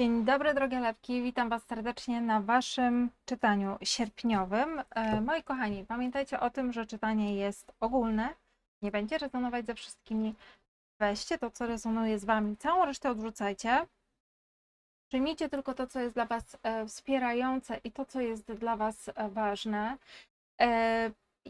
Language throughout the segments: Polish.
Dzień dobry, drogie lepki. Witam Was serdecznie na Waszym czytaniu sierpniowym. E, moi kochani, pamiętajcie o tym, że czytanie jest ogólne. Nie będzie rezonować ze wszystkimi. Weźcie to, co rezonuje z Wami, całą resztę odrzucajcie. Przyjmijcie tylko to, co jest dla Was e, wspierające i to, co jest dla Was e, ważne.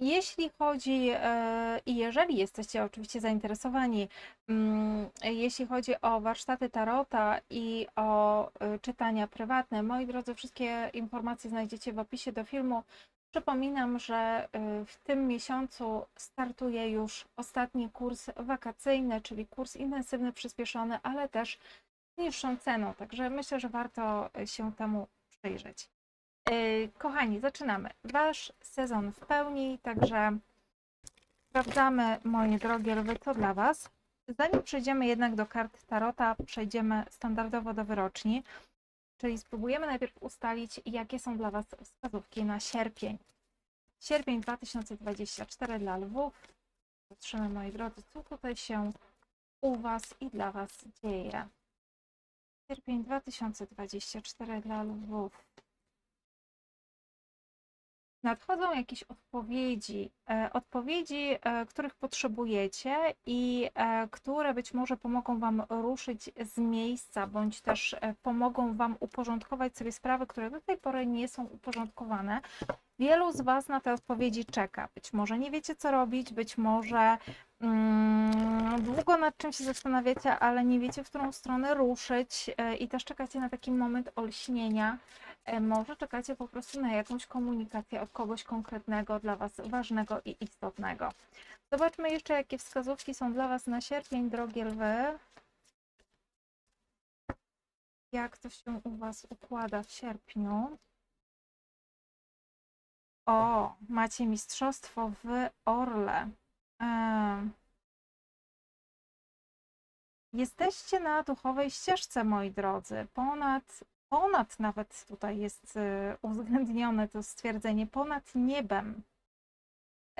Jeśli chodzi e, i jeżeli jesteście oczywiście zainteresowani, mm, jeśli chodzi o warsztaty tarota i o e, czytania prywatne, moi drodzy, wszystkie informacje znajdziecie w opisie do filmu. Przypominam, że e, w tym miesiącu startuje już ostatni kurs wakacyjny, czyli kurs intensywny, przyspieszony, ale też niższą ceną. Także myślę, że warto się temu przyjrzeć. Yy, Kochani, zaczynamy. Wasz sezon w pełni, także sprawdzamy, moje drogie lwy, co dla Was. Zanim przejdziemy jednak do kart Tarota, przejdziemy standardowo do wyroczni, czyli spróbujemy najpierw ustalić, jakie są dla Was wskazówki na sierpień. Sierpień 2024 dla lwów. Patrzymy, moi drodzy, co tutaj się u Was i dla Was dzieje. Sierpień 2024 dla lwów nadchodzą jakieś odpowiedzi, e, odpowiedzi, e, których potrzebujecie i e, które być może pomogą Wam ruszyć z miejsca, bądź też pomogą Wam uporządkować sobie sprawy, które do tej pory nie są uporządkowane. Wielu z Was na te odpowiedzi czeka. Być może nie wiecie, co robić, być może mm, długo nad czym się zastanawiacie, ale nie wiecie, w którą stronę ruszyć i też czekacie na taki moment olśnienia. E, Może czekacie po prostu na jakąś komunikację od kogoś konkretnego, dla Was ważnego i istotnego. Zobaczmy jeszcze, jakie wskazówki są dla Was na sierpień, drogie lwy. Jak to się u Was układa w sierpniu? O, macie mistrzostwo w Orle. Em. Jesteście na duchowej ścieżce, moi drodzy. Ponad, ponad nawet tutaj jest y, uwzględnione to stwierdzenie, ponad niebem.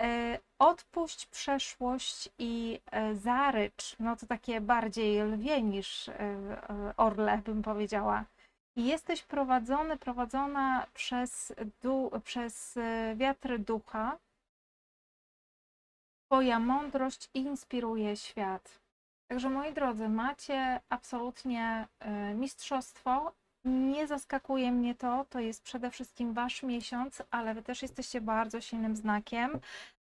E, Odpuść przeszłość i e, zarycz, no to takie bardziej lwie niż e, orle, bym powiedziała. I jesteś prowadzony, prowadzona przez, du, przez wiatry ducha. Twoja mądrość inspiruje świat. Także moi drodzy, macie absolutnie mistrzostwo. Nie zaskakuje mnie to, to jest przede wszystkim wasz miesiąc, ale wy też jesteście bardzo silnym znakiem.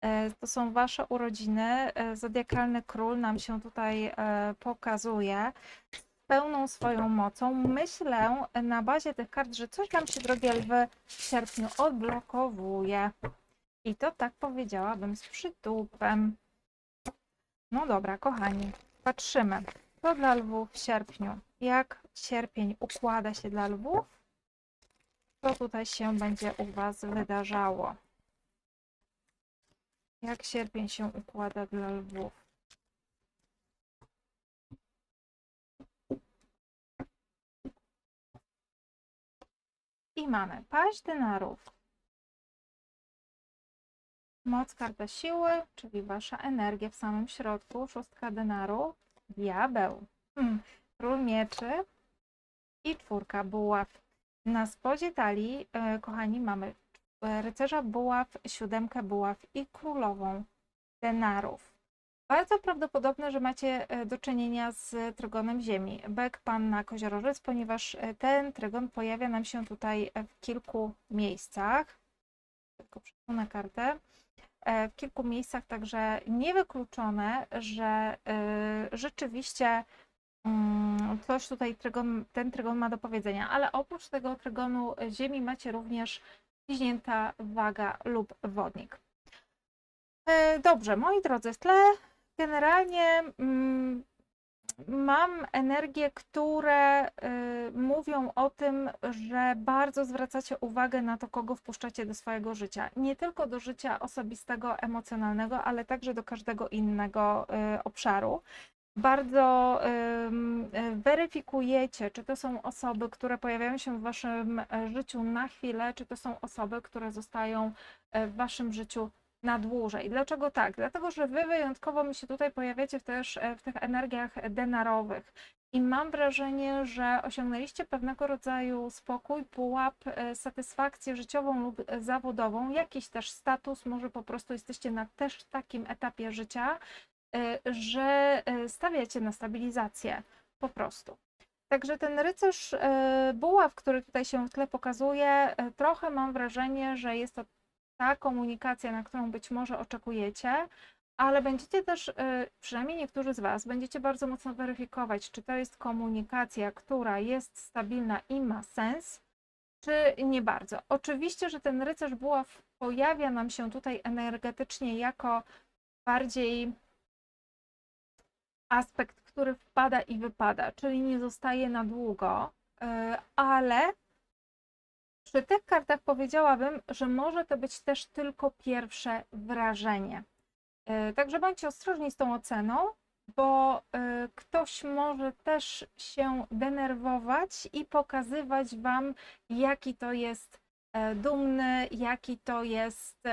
E, To są wasze urodziny. E, Zodiakalny król nam się tutaj e, pokazuje z pełną swoją mocą. Myślę na bazie tych kart, że coś nam się, drogie lwy, w sierpniu odblokowuje. I to tak powiedziałabym z przytupem. No dobra, kochani, patrzymy. Co dla lwów w sierpniu? Jak sierpień układa się dla lwów? Co tutaj się będzie u Was wydarzało? Jak sierpień się układa dla lwów? I mamy paść denarów. Moc karta siły, czyli wasza energia w samym środku. Szóstka denaru. Diabeł. Hmm. Król mieczy i czwórka buław. Na spodzie talii, e, kochani, mamy e, rycerza buław, siódemkę buław i królową denarów. Bardzo prawdopodobne, że macie e, do czynienia z trygonem ziemi. Bek panna koziorożec, ponieważ ten trygon pojawia nam się tutaj w kilku miejscach. Tylko przesunę kartę w kilku miejscach, także niewykluczone, że rzeczywiście coś tutaj trygon, ten trygon ma do powiedzenia, ale oprócz tego trygonu Ziemi macie również ciśnięta waga lub wodnik. E, Dobrze, moi drodzy, w tle generalnie mm, mam energie, które y, mówią o tym, że bardzo zwracacie uwagę na to, kogo wpuszczacie do swojego życia. Nie tylko do życia osobistego, emocjonalnego, ale także do każdego innego y, obszaru. Bardzo y, weryfikujecie, czy to są osoby, które pojawiają się w waszym e, życiu na chwilę, czy to są osoby, które zostają e, w waszym życiu na dłużej. Dlaczego tak? Dlatego, że wy wyjątkowo mi się tutaj pojawiacie też e, w tych energiach denarowych. i mam wrażenie, że osiągnęliście pewnego rodzaju spokój, pułap, e, satysfakcję życiową lub e, zawodową, jakiś też status, może po prostu jesteście na też takim etapie życia, e, że e, stawiacie na stabilizację po prostu. Także ten rycerz e, buław, który tutaj się w tle pokazuje, trochę mam wrażenie, że jest to ta komunikacja, na którą być może oczekujecie, ale będziecie też, y, przynajmniej niektórzy z Was, będziecie bardzo mocno weryfikować, czy to jest komunikacja, która jest stabilna i ma sens, czy nie bardzo. Oczywiście, że ten rycerz buław pojawia nam się tutaj energetycznie jako bardziej aspekt, który wpada i wypada, czyli nie zostaje na długo, y, ale przy tych kartach powiedziałabym, że może to być też tylko pierwsze wrażenie. E, Także bądźcie ostrożni z tą oceną, bo e, ktoś może też się denerwować i pokazywać Wam, jaki to jest dumny, jaki to jest, e,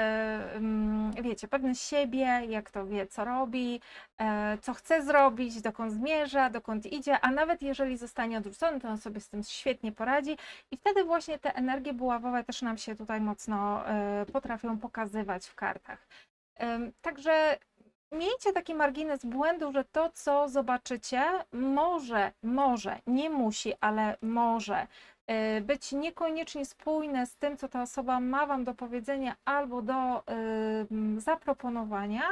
mm, wiecie, pewny siebie, jak to wie, co robi, e, co chce zrobić, dokąd zmierza, dokąd idzie, a nawet jeżeli zostanie odrzucony, to on sobie z tym świetnie poradzi i wtedy właśnie te energie buławowe też nam się tutaj mocno e, potrafią pokazywać w kartach. Także miejcie taki margines błędu, że to, co zobaczycie, może, może, nie musi, ale może być niekoniecznie spójne z tym, co ta osoba ma Wam do powiedzenia albo do ym, zaproponowania.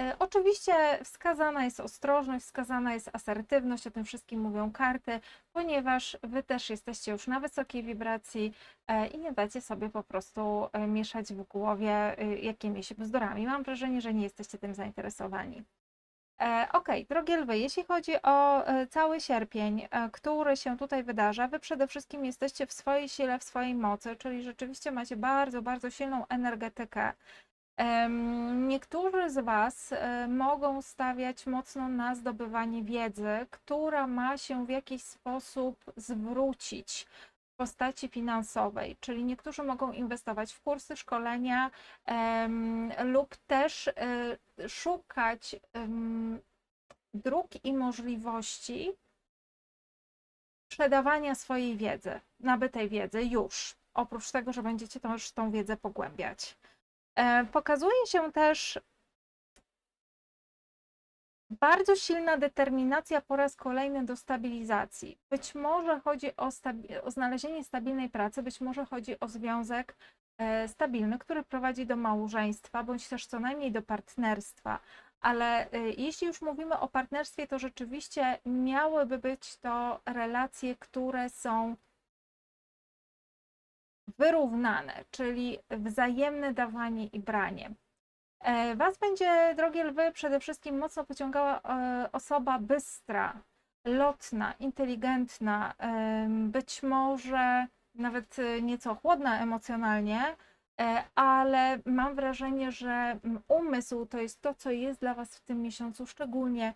Y, Oczywiście wskazana jest ostrożność, wskazana jest asertywność, o tym wszystkim mówią karty, ponieważ Wy też jesteście już na wysokiej wibracji e, i nie dacie sobie po prostu e, mieszać w głowie jakimiś bzdurami. Mam wrażenie, że nie jesteście tym zainteresowani. E, Okej, drogie lwy, jeśli chodzi o e, cały sierpień, e, który się tutaj wydarza, wy przede wszystkim jesteście w swojej sile, w swojej mocy, czyli rzeczywiście macie bardzo, bardzo silną energetykę. Niektórzy z Was mogą stawiać mocno na zdobywanie wiedzy, która ma się w jakiś sposób zwrócić postaci finansowej, czyli niektórzy mogą inwestować w kursy, szkolenia lub też e, szukać em, dróg i możliwości sprzedawania swojej wiedzy, nabytej wiedzy już, oprócz tego, że będziecie też tą wiedzę pogłębiać. E, Pokazuje się też bardzo silna determinacja po raz kolejny do stabilizacji. Być może chodzi o, stabi- o znalezienie stabilnej pracy, być może chodzi o związek e, stabilny, który prowadzi do małżeństwa, bądź też co najmniej do partnerstwa. Ale e, jeśli już mówimy o partnerstwie, to rzeczywiście miałyby być to relacje, które są wyrównane, czyli wzajemne dawanie i branie. E, Was będzie, drogie lwy, przede wszystkim mocno pociągała e, osoba bystra, lotna, inteligentna, być może nawet e, nieco chłodna emocjonalnie, ale mam wrażenie, że umysł to jest to, co jest dla Was w tym miesiącu szczególnie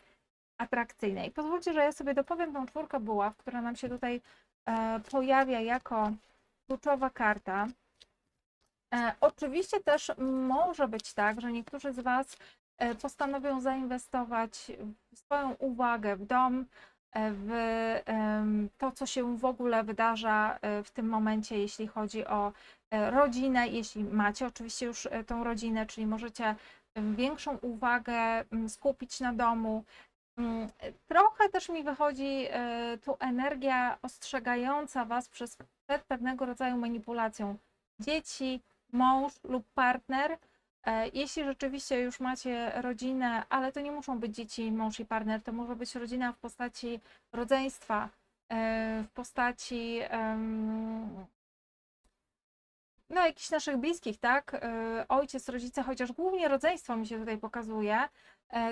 atrakcyjne. I pozwólcie, że ja sobie dopowiem tą czwórkę buław, która nam się tutaj pojawia jako kluczowa karta. E, Oczywiście też może być tak, że niektórzy z Was e, postanowią zainwestować swoją uwagę w dom, e, w to, co się w ogóle wydarza w tym momencie, jeśli chodzi o rodzinę, jeśli macie oczywiście już tą rodzinę, czyli możecie większą uwagę skupić na domu. Trochę też mi wychodzi tu energia ostrzegająca Was przez przed pewnego rodzaju manipulacją dzieci, mąż lub partner. E, Jeśli rzeczywiście już macie rodzinę, ale to nie muszą być dzieci, mąż i partner, to może być rodzina w postaci rodzeństwa, e, w postaci no, jakichś naszych bliskich, tak? E, Ojciec, rodzice, chociaż głównie rodzeństwo mi się tutaj pokazuje.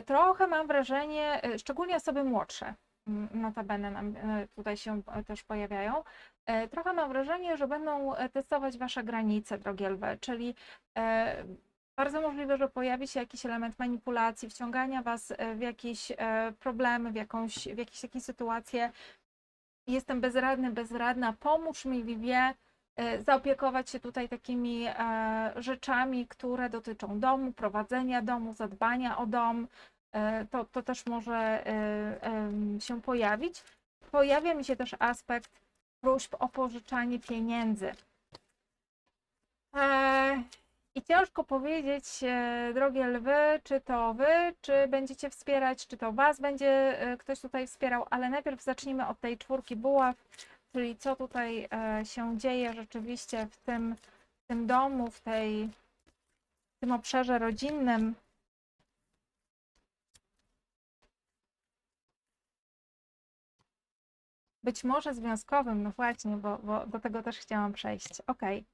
Trochę mam wrażenie, szczególnie osoby młodsze, m, notabene nam tutaj się też pojawiają, Trochę mam wrażenie, że będą e, testować Wasze granice, drogie lwy, czyli e, bardzo możliwe, że pojawi się jakiś element manipulacji, wciągania Was e, w jakieś e, problemy, w jakąś, w jakieś takie sytuacje. Jestem bezradny, bezradna, pomóż mi, Vivie, e, zaopiekować się tutaj takimi e, rzeczami, które dotyczą domu, prowadzenia domu, zadbania o dom. E, To, to też może e, się pojawić. pojawia mi się też aspekt próśb o pożyczanie pieniędzy. E, I ciężko powiedzieć, e, drogie lwy, czy to wy, czy będziecie wspierać, czy to was będzie e, ktoś tutaj wspierał, ale najpierw zacznijmy od tej czwórki buław, czyli co tutaj się dzieje rzeczywiście w tym, w tym domu, w, tej, w tym obszarze rodzinnym. Być może związkowym, no właśnie, bo, bo do tego też chciałam przejść. Okej.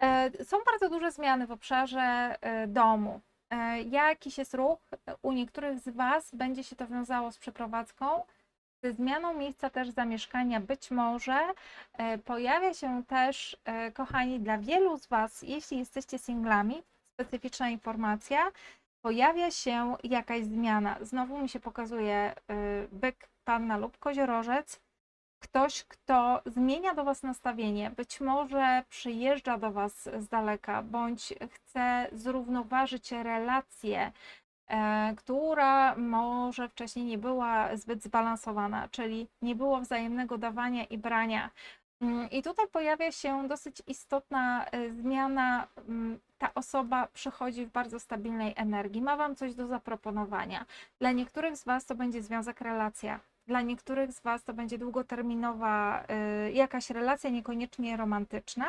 E, Są bardzo duże zmiany w obszarze e, domu. E, Jakiś jest ruch, u niektórych z Was będzie się to wiązało z przeprowadzką, ze zmianą miejsca też zamieszkania. Być może pojawia się też, kochani, dla wielu z Was, jeśli jesteście singlami, specyficzna informacja, pojawia się jakaś zmiana. Znowu mi się pokazuje byk, panna lub koziorożec ktoś, kto zmienia do Was nastawienie, być może przyjeżdża do Was z daleka, bądź chce zrównoważyć relację, e, która może wcześniej nie była zbyt zbalansowana, czyli nie było wzajemnego dawania i brania. Mm, I tutaj pojawia się dosyć istotna e, zmiana. Mm, Ta osoba przychodzi w bardzo stabilnej energii, ma Wam coś do zaproponowania. Dla niektórych z Was to będzie związek, relacja. Dla niektórych z Was to będzie długoterminowa y, jakaś relacja, niekoniecznie romantyczna.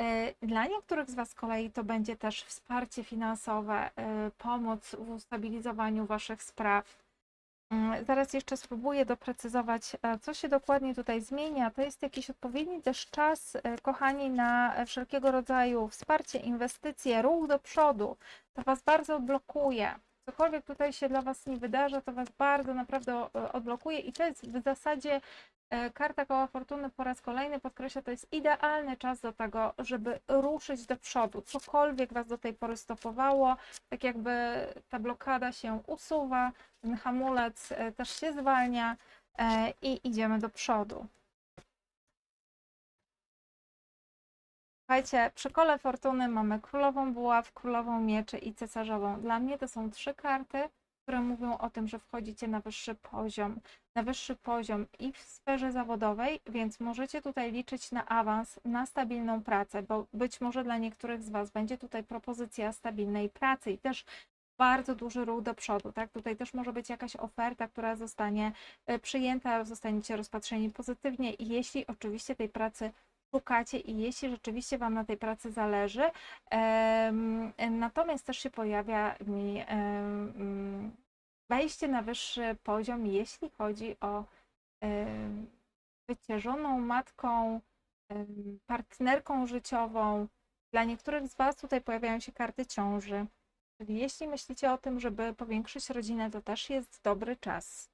Y, Dla niektórych z Was z kolei to będzie też wsparcie finansowe, y, pomoc w ustabilizowaniu Waszych spraw. Zaraz jeszcze spróbuję doprecyzować, co się dokładnie tutaj zmienia. To jest jakiś odpowiedni też czas, kochani, na wszelkiego rodzaju wsparcie, inwestycje, ruch do przodu. To Was bardzo blokuje. Cokolwiek tutaj się dla Was nie wydarza, to Was bardzo naprawdę e, odblokuje i to jest w zasadzie e, karta koła fortuny po raz kolejny podkreśla, to jest idealny czas do tego, żeby ruszyć do przodu. Cokolwiek Was do tej pory stopowało, tak jakby ta blokada się usuwa, ten hamulec e, też się zwalnia i idziemy do przodu. Słuchajcie, przy kole fortuny mamy królową buław, królową mieczy i cesarzową. Dla mnie to są trzy karty, które mówią o tym, że wchodzicie na wyższy poziom, na wyższy poziom i w sferze zawodowej, więc możecie tutaj liczyć na awans, na stabilną pracę, bo być może dla niektórych z Was będzie tutaj propozycja stabilnej pracy i też bardzo duży ruch do przodu, tak? Tutaj też może być jakaś oferta, która zostanie e, przyjęta, zostaniecie rozpatrzeni pozytywnie jeśli oczywiście tej pracy szukacie i jeśli rzeczywiście Wam na tej pracy zależy. Natomiast też się pojawia mi wejście na wyższy poziom, jeśli chodzi o em, bycie żoną, matką, partnerką życiową. Dla niektórych z Was tutaj pojawiają się karty ciąży. Czyli jeśli myślicie o tym, żeby powiększyć rodzinę, to też jest dobry czas,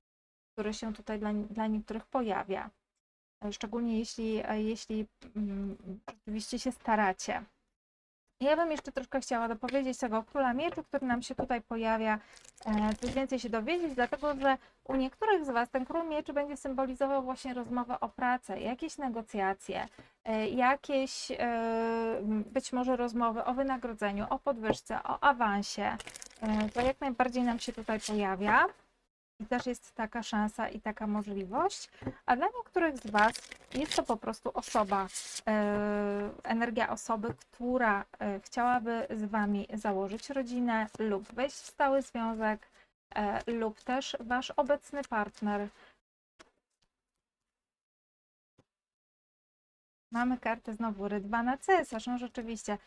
który się tutaj dla, dla niektórych pojawia. E, Szczególnie jeśli, e, jeśli mm, rzeczywiście się staracie. Ja bym jeszcze troszkę chciała dopowiedzieć tego króla mieczy, który nam się tutaj pojawia, e, coś więcej się dowiedzieć, dlatego że u niektórych z Was ten król mieczy będzie symbolizował właśnie rozmowę o pracę, jakieś negocjacje, jakieś być może rozmowy o wynagrodzeniu, o podwyżce, o awansie. To jak najbardziej nam się tutaj pojawia. I też jest taka szansa i taka możliwość. A dla niektórych z Was jest to po prostu osoba, e, energia osoby, która e, chciałaby z Wami założyć rodzinę lub wejść w stały związek, e, lub też Wasz obecny partner. Mamy kartę znowu Rydwana Cesarz, no rzeczywiście.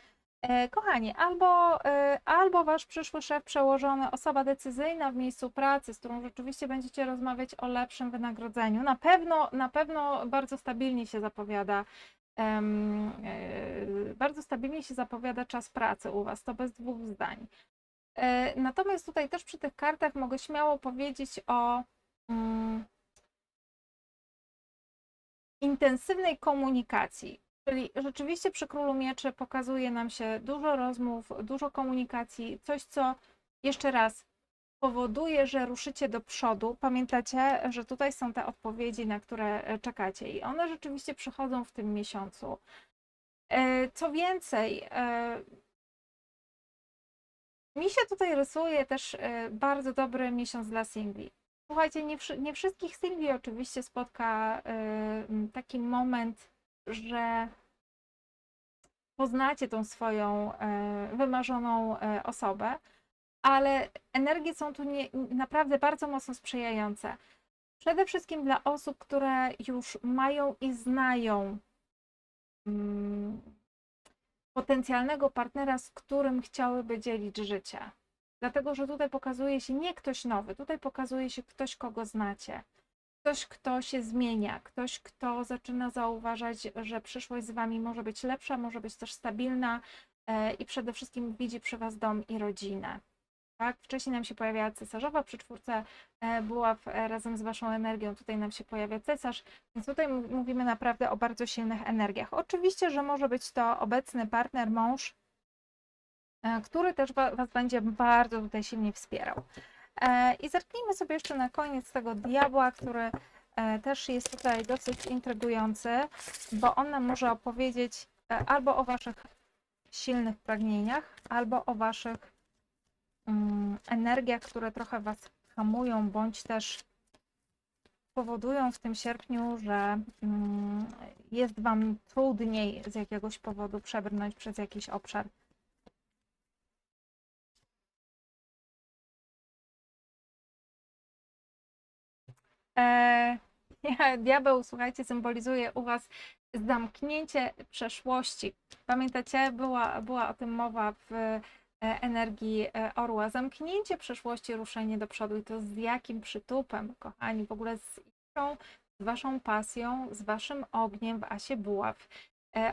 E, Kochani, albo, e, albo wasz przyszły szef przełożony, osoba decyzyjna w miejscu pracy, z którą rzeczywiście będziecie rozmawiać o lepszym wynagrodzeniu. Na pewno, na pewno bardzo stabilnie się zapowiada. e, bardzo stabilnie się zapowiada czas pracy u was, to bez dwóch zdań. Natomiast tutaj też przy tych kartach mogę śmiało powiedzieć o mm, intensywnej komunikacji. Czyli rzeczywiście przy Królu Mieczy pokazuje nam się dużo rozmów, dużo komunikacji, coś co jeszcze raz powoduje, że ruszycie do przodu. Pamiętacie, że tutaj są te odpowiedzi, na które e, czekacie i one rzeczywiście przychodzą w tym miesiącu. E, Co więcej, e, mi się tutaj rysuje też bardzo dobry miesiąc dla singli. Słuchajcie, nie, nie wszystkich Sylwii oczywiście spotka taki moment, że poznacie tą swoją e, wymarzoną e, osobę, ale energie są tu nie, naprawdę bardzo mocno sprzyjające. Przede wszystkim dla osób, które już mają i znają mm, potencjalnego partnera, z którym chciałyby dzielić życie. Dlatego, że tutaj pokazuje się nie ktoś nowy, tutaj pokazuje się ktoś, kogo znacie. Ktoś, kto się zmienia, ktoś, kto zaczyna zauważać, że przyszłość z wami może być lepsza, może być też stabilna e, i przede wszystkim widzi przy was dom i rodzinę. Tak? Wcześniej nam się pojawiała cesarzowa, przy czwórce e, buław e, razem z waszą energią, tutaj nam się pojawia cesarz, więc tutaj mów- mówimy naprawdę o bardzo silnych energiach. Oczywiście, że może być to obecny partner, mąż, który też wa- was będzie bardzo tutaj silnie wspierał. E, I zerknijmy sobie jeszcze na koniec tego diabła, który e, też jest tutaj dosyć intrygujący, bo on nam może opowiedzieć e, albo o waszych silnych pragnieniach, albo o waszych mm, energiach, które trochę was hamują, bądź też powodują w tym sierpniu, że mm, jest wam trudniej z jakiegoś powodu przebrnąć przez jakiś obszar. E, diabeł, słuchajcie, symbolizuje u Was zamknięcie przeszłości. Pamiętacie, była, była o tym mowa w e, energii e, orła. Zamknięcie przeszłości, ruszenie do przodu i to z jakim przytupem, kochani, w ogóle z z Waszą pasją, z Waszym ogniem w Asie Buław.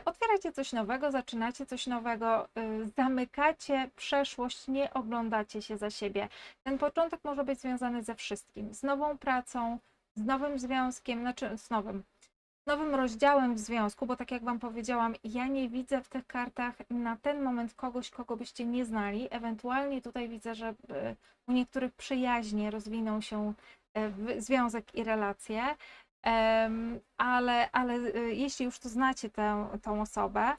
Otwieracie coś nowego, zaczynacie coś nowego, y, zamykacie przeszłość, nie oglądacie się za siebie. Ten początek może być związany ze wszystkim, z nową pracą, z nowym związkiem, znaczy z nowym, nowym rozdziałem w związku, bo tak jak Wam powiedziałam, ja nie widzę w tych kartach na ten moment kogoś, kogo byście nie znali. Ewentualnie tutaj widzę, że y, u niektórych przyjaźnie rozwiną się y, związek i relacje. Ale, ale y, jeśli już to znacie tę, tą osobę,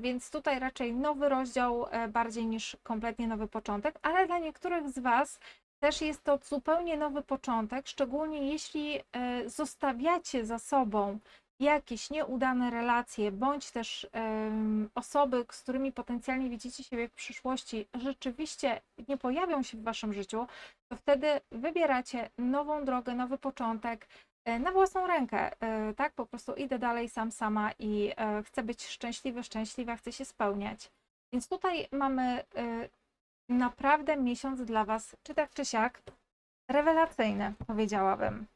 więc tutaj raczej nowy rozdział bardziej niż kompletnie nowy początek, ale dla niektórych z Was też jest to zupełnie nowy początek, szczególnie jeśli e, zostawiacie za sobą jakieś nieudane relacje, bądź też osoby, z którymi potencjalnie widzicie siebie w przyszłości, rzeczywiście nie pojawią się w Waszym życiu, to wtedy wybieracie nową drogę, nowy początek e, na własną rękę, e, tak? Po prostu idę dalej sam, sama i chcę być szczęśliwy, szczęśliwa, chcę się spełniać. Więc tutaj mamy naprawdę miesiąc dla Was, czy tak, czy siak, rewelacyjny, powiedziałabym.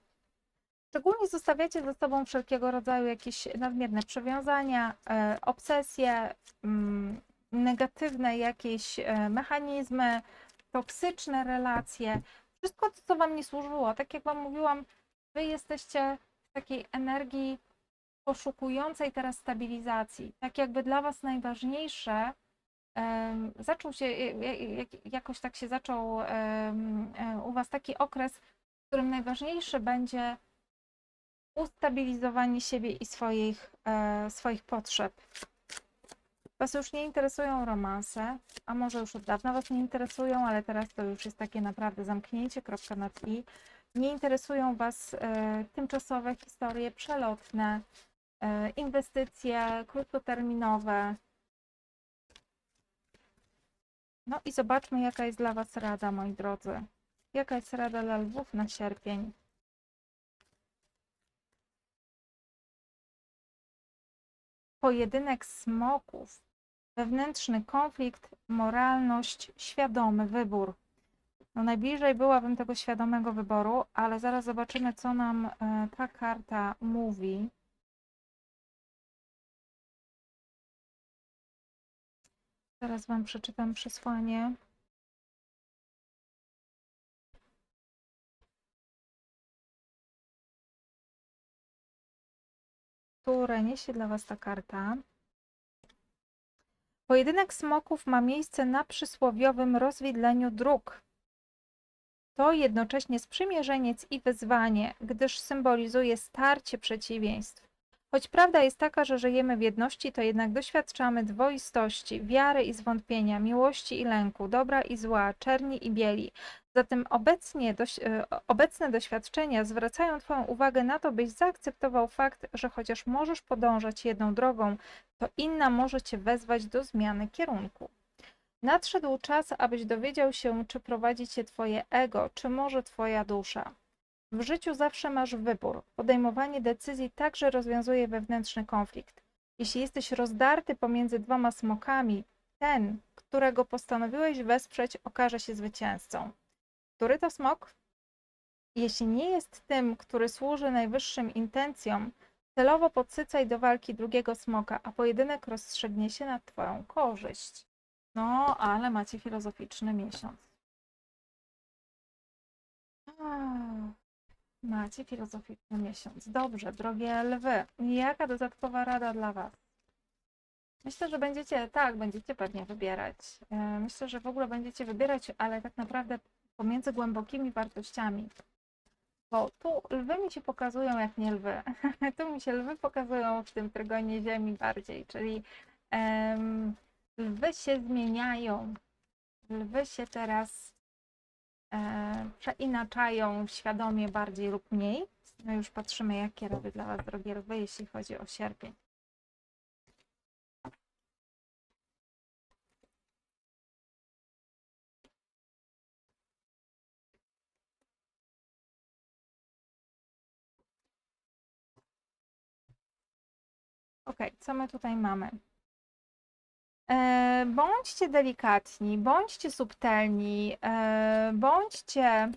Szczególnie zostawiacie ze sobą wszelkiego rodzaju jakieś nadmierne przywiązania, e, obsesje, mm, negatywne jakieś e, mechanizmy, toksyczne relacje, wszystko to, co Wam nie służyło. Tak jak Wam mówiłam, Wy jesteście w takiej energii poszukującej teraz stabilizacji. Tak jakby dla Was najważniejsze zaczął się, ja- ja- jak- jakoś tak się zaczął e, u Was taki okres, w którym najważniejsze będzie ustabilizowanie siebie i swoich, e, swoich potrzeb. Was już nie interesują romanse, a może już od dawna Was nie interesują, ale teraz to już jest takie naprawdę zamknięcie, kropka nad i. Nie interesują Was e, tymczasowe historie przelotne, inwestycje krótkoterminowe. No i zobaczmy, jaka jest dla Was rada, moi drodzy. Jaka jest rada dla lwów na sierpień? Pojedynek smoków, wewnętrzny konflikt, moralność, świadomy wybór. No najbliżej byłabym tego świadomego wyboru, ale zaraz zobaczymy, co nam e, ta karta mówi. Zaraz Wam przeczytam przesłanie. Które niesie dla Was ta karta. Pojedynek smoków ma miejsce na przysłowiowym rozwidleniu dróg. To jednocześnie sprzymierzeniec i wyzwanie, gdyż symbolizuje starcie przeciwieństw. Choć prawda jest taka, że żyjemy w jedności, to jednak doświadczamy dwoistości, wiary i zwątpienia, miłości i lęku, dobra i zła, czerni i bieli. Zatem obecnie doś, e, obecne doświadczenia zwracają Twoją uwagę na to, byś zaakceptował fakt, że chociaż możesz podążać jedną drogą, to inna może Cię wezwać do zmiany kierunku. Nadszedł czas, abyś dowiedział się, czy prowadzi Cię Twoje ego, czy może Twoja dusza. W życiu zawsze masz wybór. Podejmowanie decyzji także rozwiązuje wewnętrzny konflikt. Jeśli jesteś rozdarty pomiędzy dwoma smokami, ten, którego postanowiłeś wesprzeć, okaże się zwycięzcą. Który to smok? Jeśli nie jest tym, który służy najwyższym intencjom, celowo podsycaj do walki drugiego smoka, a pojedynek rozstrzygnie się na Twoją korzyść. No, ale macie filozoficzny miesiąc. Macie filozoficzny miesiąc. Dobrze, drogie lwy. Jaka dodatkowa rada dla Was? Myślę, że będziecie, tak, będziecie pewnie wybierać. E, Myślę, że w ogóle będziecie wybierać, ale tak naprawdę pomiędzy głębokimi wartościami. Bo tu lwy mi się pokazują jak nie lwy. tu mi się lwy pokazują w tym trygonie ziemi bardziej, czyli em, lwy się zmieniają. Lwy się teraz przeinaczają świadomie bardziej lub mniej. No już patrzymy, jakie rady dla Was, drogie lwy, jeśli chodzi o sierpień. Ok, co my tutaj mamy? E, bądźcie delikatni, bądźcie subtelni, e, bądźcie.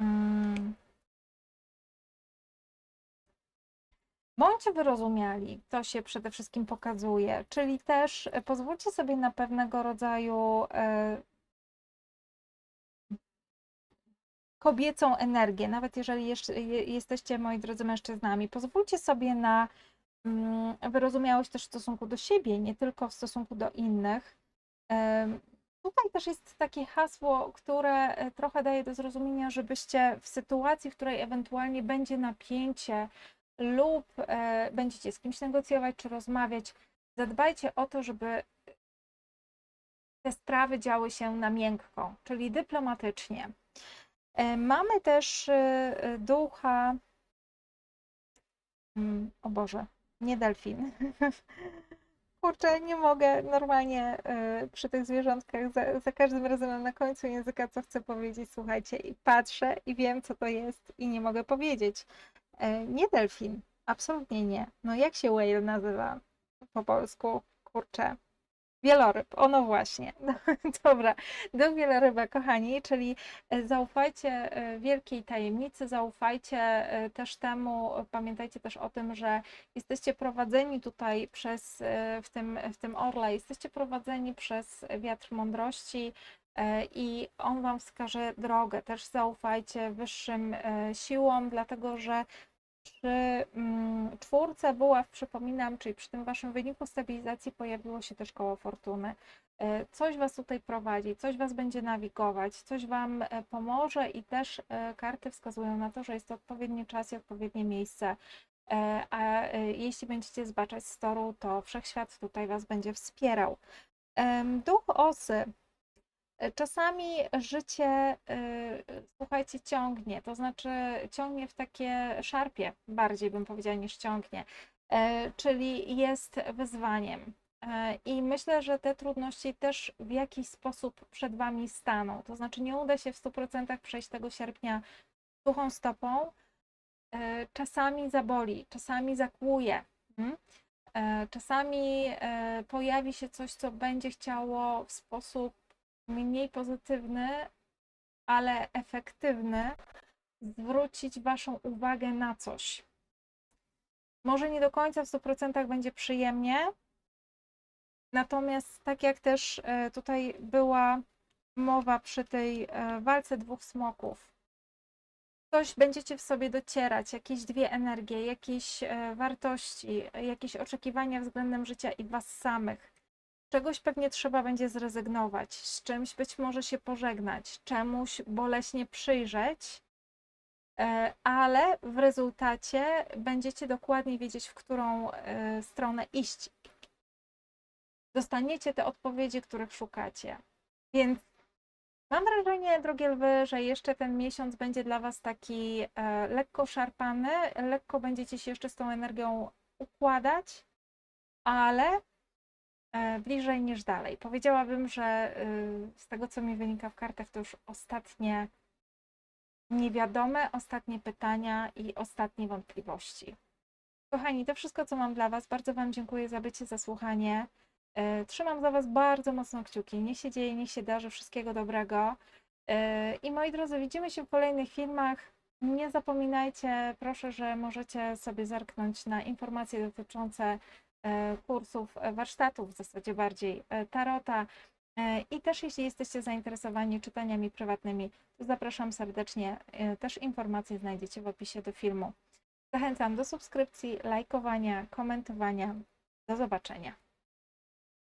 Mm, bądźcie wyrozumiali. To się przede wszystkim pokazuje. Czyli też e, pozwólcie sobie na pewnego rodzaju kobiecą energię, nawet jeżeli jesteście, moi drodzy mężczyznami. Pozwólcie sobie na wyrozumiałość też w stosunku do siebie, nie tylko w stosunku do innych. Tutaj też jest takie hasło, które e, trochę daje do zrozumienia, żebyście w sytuacji, w której ewentualnie będzie napięcie lub e, będziecie z kimś negocjować czy rozmawiać, zadbajcie o to, żeby te sprawy działy się na miękko, czyli dyplomatycznie. E, Mamy też ducha. Mm, O Boże, nie delfin. Kurczę, nie mogę normalnie y, przy tych zwierzątkach za, za każdym razem na końcu języka, co chcę powiedzieć. Słuchajcie, i patrzę i wiem, co to jest, i nie mogę powiedzieć. E, Nie delfin, absolutnie nie. No jak się whale nazywa po polsku? Kurczę. Wieloryb, ono właśnie. No, dobra, do wieloryba, kochani, czyli e, zaufajcie e, wielkiej tajemnicy, zaufajcie e, też temu, pamiętajcie też o tym, że jesteście prowadzeni tutaj przez, w tym, w tym orle, jesteście prowadzeni przez wiatr mądrości i on wam wskaże drogę. Też zaufajcie wyższym siłom, dlatego że przy mm, czwórce buław, przypominam, czyli przy tym waszym wyniku stabilizacji pojawiło się też koło fortuny. E, Coś was tutaj prowadzi, coś was będzie nawigować, coś wam e, pomoże i też e, karty wskazują na to, że jest to odpowiedni czas i odpowiednie miejsce. A jeśli będziecie zbaczać z toru, to wszechświat tutaj was będzie wspierał. Duch osy. Czasami życie, e, słuchajcie, ciągnie, to znaczy ciągnie w takie szarpie, bardziej bym powiedziała niż ciągnie, E, czyli jest wyzwaniem. E, I myślę, że te trudności też w jakiś sposób przed Wami staną. To znaczy, nie uda się w 100% przejść tego sierpnia suchą stopą. E, Czasami zaboli, czasami zakłuje. mm. E, Czasami pojawi się coś, co będzie chciało w sposób mniej pozytywny, ale efektywny, zwrócić Waszą uwagę na coś. Może nie do końca w 100% będzie przyjemnie, natomiast tak jak też e, tutaj była mowa przy tej e, walce dwóch smoków, coś będziecie w sobie docierać, jakieś dwie energie, jakieś e, wartości, jakieś oczekiwania względem życia i Was samych. Czegoś pewnie trzeba będzie zrezygnować, z czymś być może się pożegnać, czemuś boleśnie przyjrzeć, e, ale w rezultacie będziecie dokładnie wiedzieć, w którą e, stronę iść. Dostaniecie te odpowiedzi, których szukacie. Więc Mam wrażenie, drogie lwy, że jeszcze ten miesiąc będzie dla Was taki e, lekko szarpany, lekko będziecie się jeszcze z tą energią układać, ale bliżej niż dalej. Powiedziałabym, że y, z tego, co mi wynika w kartach, to już ostatnie niewiadome, ostatnie pytania i ostatnie wątpliwości. Kochani, to wszystko, co mam dla Was. Bardzo Wam dziękuję za bycie, za słuchanie. E, Trzymam za Was bardzo mocno kciuki. Niech się dzieje, niech się darzy. Wszystkiego dobrego. E, I moi drodzy, widzimy się w kolejnych filmach. Nie zapominajcie, proszę, że możecie sobie zerknąć na informacje dotyczące e, kursów, e, warsztatów, w zasadzie bardziej e, tarota. E, I też jeśli jesteście zainteresowani czytaniami prywatnymi, to zapraszam serdecznie. E, Też informacje znajdziecie w opisie do filmu. Zachęcam do subskrypcji, lajkowania, komentowania. Do zobaczenia.